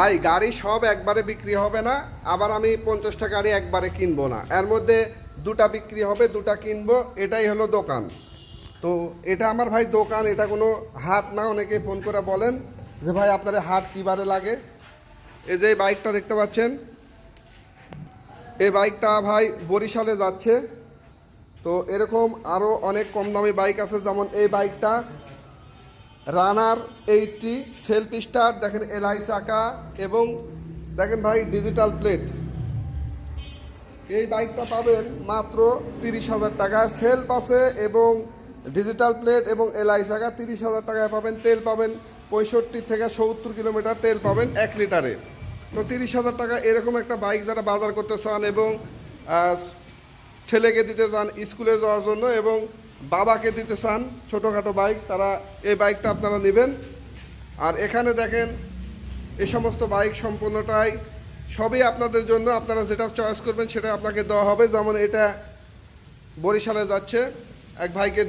ভাই, গাড়ি সব একবারে বিক্রি হবে না, আবার আমি পঞ্চাশটা গাড়ি একবারে কিনবো না। এর মধ্যে দুটা বিক্রি হবে, দুটা কিনবো, এটাই হলো দোকান। তো এটা আমার ভাই দোকান, এটা কোনো হাট না, অনেকে ফোন করে বলেন যে ভাই আপনার হাট কিবারে লাগে। এই যে বাইকটা দেখতে পাচ্ছেন, এই বাইকটা ভাই বরিশালে যাচ্ছে। তো এরকম আরও অনেক কম দামি বাইক আছে, যেমন এই বাইকটা রানার এইটটি, সেলফ স্টার, দেখেন এলআই চাকা এবং দেখেন ভাই ডিজিটাল প্লেট। এই বাইকটা পাবেন মাত্র তিরিশ হাজার টাকা। সেলফ আছে এবং ডিজিটাল প্লেট এবং এলআই চাকা, তিরিশ হাজার টাকায় পাবেন। তেল পাবেন পঁয়ষট্টি থেকে সত্তর কিলোমিটার তেল পাবেন এক লিটারে। তো তিরিশ হাজার টাকা এরকম একটা বাইক যারা বাজার করতে চান এবং ছেলেকে দিতে চান, স্কুলে যাওয়ার জন্য এবং বাবাকে দিতে চান, ছোটোখাটো বাইক তারা এই বাইকটা আপনারা নেবেন। আর এখানে দেখেন, এই সমস্ত বাইক সম্পূর্ণটাই সবই আপনাদের জন্য আপনারা যেটা চয়েস করবেন সেটা আপনাকে দেওয়া হবে। যেমন এটা বরিশালে যাচ্ছে, এক ভাইকে